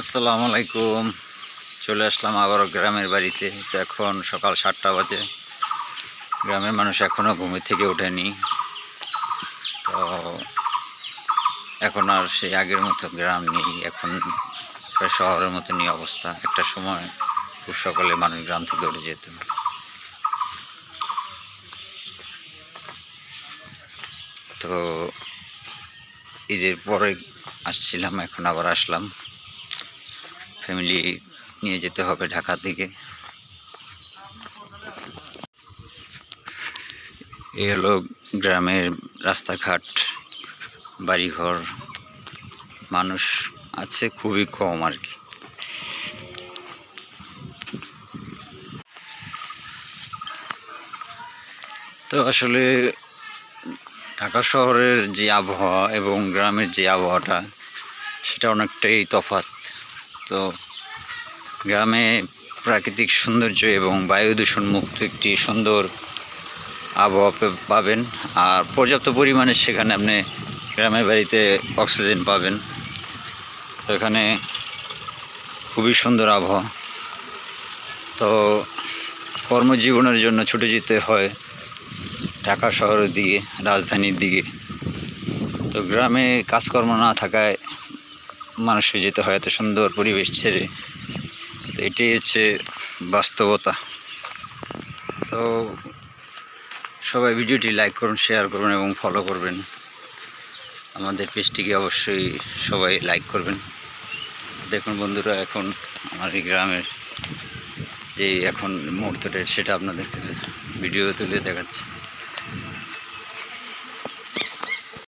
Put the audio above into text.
আসসালামু আলাইকুম। চলে আসলাম আবারও গ্রামের বাড়িতে। তো এখন সকাল সাতটা বাজে। গ্রামের মানুষ এখনও ঘুমের থেকে ওঠেনি। তো এখন আর সেই আগের মতো গ্রাম নেই। এখন প্রায় শহরের মতো মতনই অবস্থা। একটা সময় খুব সকালে মানুষ গ্রাম থেকে উঠে যেত। তো ঈদের পরে আসছিলাম, এখন আবার আসলাম। ফ্যামিলি নিয়ে যেতে হবে ঢাকা থেকে এ হলো গ্রামের রাস্তাঘাট, বাড়িঘর। মানুষ আছে খুবই কম আর কি। তো আসলে ঢাকা শহরের যে আবহাওয়া এবং গ্রামের যে আবহাওয়াটা, সেটা অনেকটাই তফাৎ। তো গ্রামে প্রাকৃতিক সৌন্দর্য এবং বায়ু দূষণ মুক্ত একটি সুন্দর আবহাওয়া পাবেন। আর পর্যাপ্ত পরিমাণে সেখানে আপনি গ্রামের বাড়িতে অক্সিজেন পাবেন। তো এখানে খুবই সুন্দর আবহাওয়া। তো কর্মজীবনের জন্য ছুটে যেতে হয় ঢাকা শহরের দিকে, রাজধানীর দিকে। তো গ্রামে কাজকর্ম না থাকায় মানুষকে যেতে হয়, এত সুন্দর পরিবেশ ছেড়ে। তো এটাই হচ্ছে বাস্তবতা। তো সবাই ভিডিওটি লাইক করুন, শেয়ার করুন এবং ফলো করবেন। আমাদের পেজটিকে অবশ্যই সবাই লাইক করবেন। দেখুন বন্ধুরা, এখন আমার এই গ্রামের যে এখন মুহূর্তটা, সেটা আপনাদেরকে ভিডিও তুলে দেখাচ্ছে।